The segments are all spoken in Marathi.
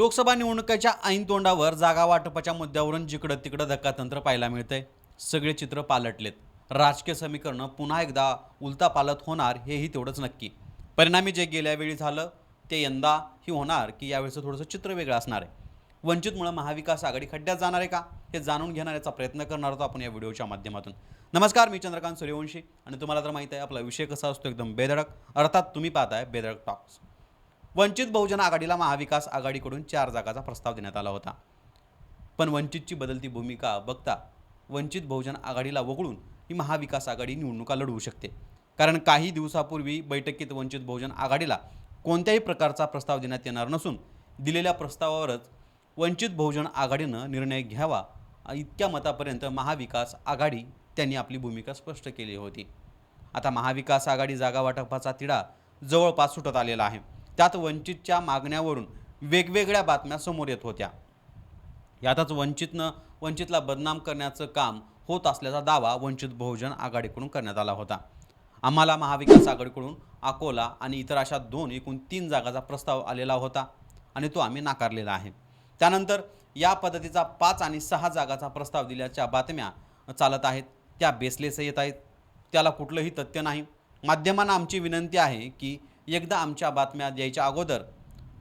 लोकसभा निवडणुकीच्या ऐन तोंडावर जागा वाटपाच्या मुद्द्यावरून जिकडं तिकडं धक्कातंत्र पाहायला मिळतंय. सगळे चित्र पालटलेत. राजकीय समीकरणं पुन्हा एकदा उलता पालत होणार हेही तेवढंच नक्की. परिणामी जे गेल्या वेळी झालं ते यंदा ही होणार की यावेळेचं थोडंसं चित्र वेगळं असणार आहे. वंचितमुळं महाविकास आघाडी खड्ड्यात जाणार आहे का? हे जाणून घेण्याचा प्रयत्न करणार आहोत आपण या व्हिडिओच्या माध्यमातून. नमस्कार मी चंद्रकांत सूर्यवंशी आणि तुम्हाला तर माहीत आहे आपला विषय कसा असतो? एकदम बेधडक. अर्थात तुम्ही पाहताय बेधडक टॉक्स वंचित बहुजन आघाडीला महाविकास आघाडीकडून चार जागाचा प्रस्ताव देण्यात आला होता. पण वंचितची बदलती भूमिका बघता वंचित बहुजन आघाडीला वगळून ही महाविकास आघाडी निवडणुका लढवू शकते. कारण काही दिवसापूर्वी बैठकीत वंचित बहुजन आघाडीला कोणत्याही प्रकारचा प्रस्ताव देण्यात येणार नसून दिलेल्या प्रस्तावावरच वंचित बहुजन आघाडीनं निर्णय घ्यावा इतक्या मतापर्यंत महाविकास आघाडी त्यांनी आपली भूमिका स्पष्ट केली होती. आता महाविकास आघाडी जागा वाटपाचा तिढा जवळपास सुटत आलेला आहे. त्यात वंचितच्या मागण्यावरून वेगवेगळ्या बातम्या समोर येत होत्या. यातच वंचितनं वंचितला बदनाम करण्याचं काम होत असल्याचा दावा वंचित बहुजन आघाडीकडून करण्यात आला होता. आम्हाला महाविकास आघाडीकडून अकोला आणि इतर अशा दोन एकूण तीन जागाचा प्रस्ताव आलेला होता आणि तो आम्ही नाकारलेला आहे. त्यानंतर या पद्धतीचा पाच आणि सहा जागाचा प्रस्ताव दिल्याच्या बातम्या चालत आहेत. त्या बेसलेस येत आहेत. त्याला कुठलंही तथ्य नाही. माध्यमांना आमची विनंती आहे की एकदा आमच्या बातम्या द्यायच्या अगोदर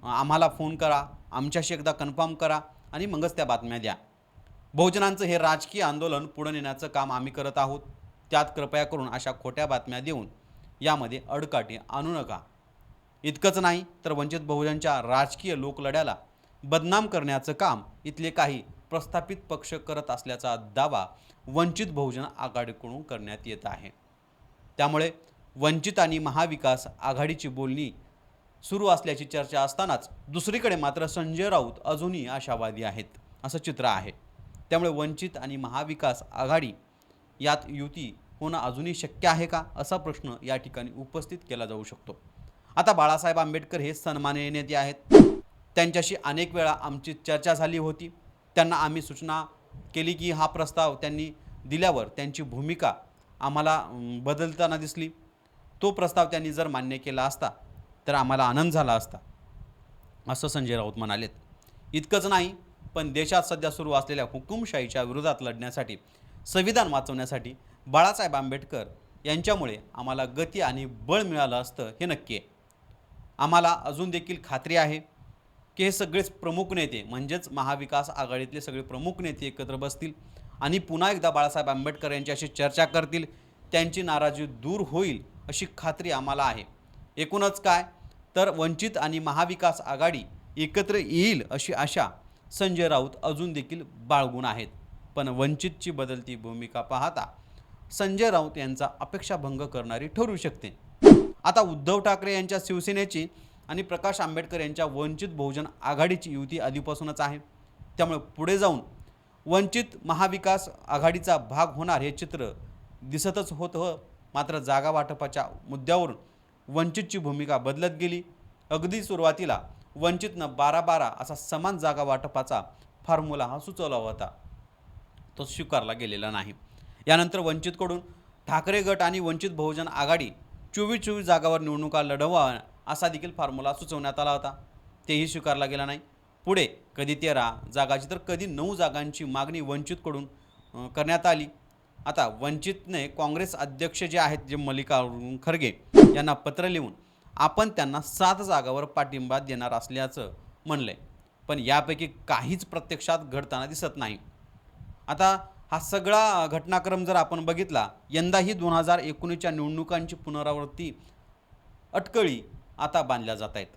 आम्हाला फोन करा आमच्याशी एकदा कन्फर्म करा आणि मगच त्या बातम्या द्या. बहुजनांचं हे राजकीय आंदोलन पुढे नेण्याचं काम आम्ही करत आहोत. त्यात कृपया करून अशा खोट्या बातम्या देऊन यामध्ये अडकाटी आणू नका. इतकंच नाही तर वंचित बहुजनच्या राजकीय लोकलढ्याला बदनाम करण्याचं काम इथले काही प्रस्थापित पक्ष करत असल्याचा दावा वंचित बहुजन आघाडीकडून करण्यात येत आहे. त्यामुळे वंचित आणि महाविकास आघाडीची बोलणी सुरू असल्याची चर्चा असतानाच दुसरीकडे मात्र संजय राऊत अजूनही आशावादी आहेत असं चित्र आहे. त्यामुळे वंचित आणि महाविकास आघाडी यात युती होणं अजूनही शक्य आहे का असा प्रश्न या ठिकाणी उपस्थित केला जाऊ शकतो. आता बाळासाहेब आंबेडकर हे सन्माननीय नेते आहेत. त्यांच्याशी अनेक वेळा आमची चर्चा झाली होती. त्यांना आम्ही सूचना केली की हा प्रस्ताव त्यांनी दिल्यावर त्यांची भूमिका आम्हाला बदलताना दिसली. तो प्रस्ताव त्यांनी जर मान्य केला असता तर आम्हाला आनंद झाला असता. असं संजय राऊत म्हणालेत. इतकंच नाही पण देशात सध्या सुरू असलेल्या हुकुमशाहीच्या विरोधात लढण्यासाठी संविधान वाचवण्यासाठी बाळासाहेब आंबेडकर यांच्यामुळे आम्हाला गती आणि बळ मिळालं असतं हे नक्की आहे. आम्हाला अजून देखील खात्री आहे की हे सगळेच प्रमुख नेते म्हणजेच महाविकास आघाडीतले सगळे प्रमुख नेते एकत्र बसतील आणि पुन्हा एकदा बाळासाहेब आंबेडकर यांच्याशी चर्चा करतील त्यांची नाराजी दूर होईल अशी खात्री आम्हाला आहे. एकूणच काय? तर वंचित आणि महाविकास आघाडी एकत्र येईल अशी आशा संजय राऊत अजून देखील बाळगून आहेत. पण वंचितची बदलती भूमिका पाहता संजय राऊत यांचा अपेक्षाभंग करणारी ठरू शकते. आता उद्धव ठाकरे यांच्या शिवसेनेची आणि प्रकाश आंबेडकर यांच्या वंचित बहुजन आघाडीची युती आधीपासूनच आहे. त्यामुळे पुढे जाऊन वंचित महाविकास आघाडीचा भाग होणार हे चित्र दिसतच होतं. मात्र जागा वाटपाच्या मुद्द्यावरून वंचितची भूमिका बदलत गेली. अगदी सुरुवातीला वंचितनं बारा बारा असा समान जागा वाटपाचा फॉर्म्युला हा सुचवला होता. तो स्वीकारला गेलेला नाही. यानंतर वंचितकडून ठाकरे गट आणि वंचित बहुजन आघाडी चोवीस चोवीस जागावर निवडणुका लढवा असा देखील फॉर्म्युला सुचवण्यात आला होता. तेही स्वीकारला गेला नाही. पुढे कधी तेरा जागाची तर कधी नऊ जागांची मागणी वंचितकडून करण्यात आली. आता वंचितने काँग्रेस अध्यक्ष जे आहेत जे मल्लिकार्जुन खरगे यांना पत्र लिहून आपण त्यांना सात जागावर पाठिंबा देणार असल्याचं म्हणलंय. पण यापैकी काहीच प्रत्यक्षात घडताना दिसत नाही. आता हा सगळा घटनाक्रम जर आपण बघितला यंदाही दोन हजार एकोणीसच्या निवडणुकांची पुनरावृत्ती अटकळी आता बांधल्या जात आहेत.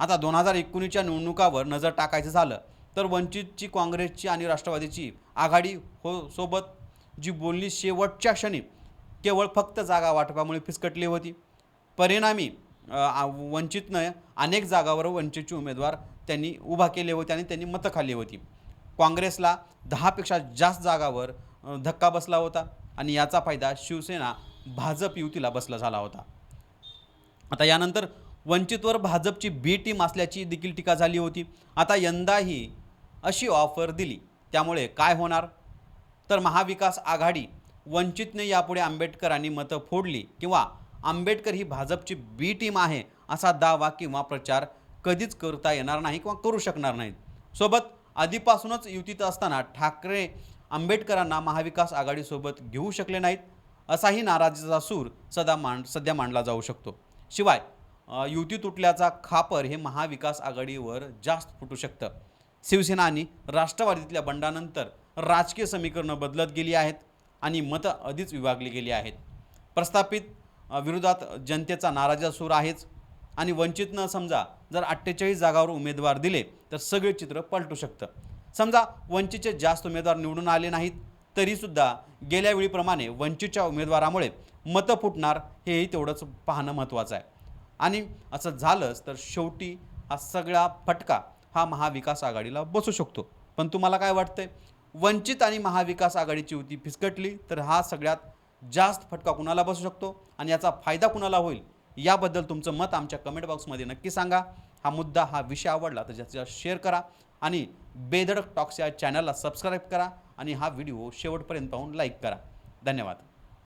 आता दोन हजार एकोणीसच्या निवडणुकावर नजर टाकायचं झालं तर वंचितची काँग्रेसची आणि राष्ट्रवादीची आघाडी हो सोबत जी बोलणी शेवटच्या क्षणी केवळ फक्त जागा वाटपामुळे फिसकटली होती. परिणामी वंचितनं अनेक जागावर वंचितचे उमेदवार त्यांनी उभा केले होते आणि त्यांनी मतं खाल्ली होती. काँग्रेसला दहापेक्षा जास्त जागावर धक्का बसला होता आणि याचा फायदा शिवसेना भाजप युतीला बसला झाला होता. आता यानंतर वंचितवर भाजपची बी टीम असल्याची देखील टीका झाली होती. आता यंदाही अशी ऑफर दिली. त्यामुळे काय होणार? तर महाविकास आघाडी वंचितने यापुढे आंबेडकरांनी मतं फोडली किंवा आंबेडकर ही भाजपची बी टीम आहे असा दावा किंवा प्रचार कधीच करता येणार नाही किंवा करू शकणार नाहीत. सोबत आधीपासूनच युतीत असताना ठाकरे आंबेडकरांना महाविकास आघाडीसोबत घेऊ शकले नाहीत असाही नाराजीचा सूर सदा मांड सध्या मांडला जाऊ शकतो. शिवाय युती तुटल्याचा खापर हे महाविकास आघाडीवर जास्त फुटू शकतं. शिवसेना आणि राष्ट्रवादीतल्या बंडानंतर राजकीय समीकरणं बदलत गेली आहेत आणि मतं आधीच विभागली गेली आहेत. प्रस्थापित विरोधात जनतेचा नाराजा सूर आहेच आणि वंचितनं समजा जर अठ्ठेचाळीस जागावर उमेदवार दिले तर सगळे चित्र पलटू शकतं. समजा वंचितचे जास्त उमेदवार निवडून आले नाहीत तरीसुद्धा गेल्या वेळीप्रमाणे वंचितच्या उमेदवारामुळे मतं फुटणार हेही तेवढंच पाहणं महत्त्वाचं आहे. आणि असं झालंच तर शेवटी हा सगळा फटका हा महाविकास आघाडीला बसू शकतो. पण तुम्हाला काय वाटतंय? वंचित आणि महाविकास आघाडीची युती फिसकटली तर हा सगळ्यात जास्त फटका कुणाला बसू शकतो? आणि याचा फायदा कुणाला होईल? याबद्दल तुमचं मत आमच्या कमेंट बॉक्समध्ये नक्की सांगा. हा मुद्दा हा विषय आवडला तर जास्तीत जास्त शेअर करा आणि बेधडक टॉक्स या चॅनलला सबस्क्राईब करा आणि हा व्हिडिओ शेवटपर्यंत पाहून लाईक करा. धन्यवाद.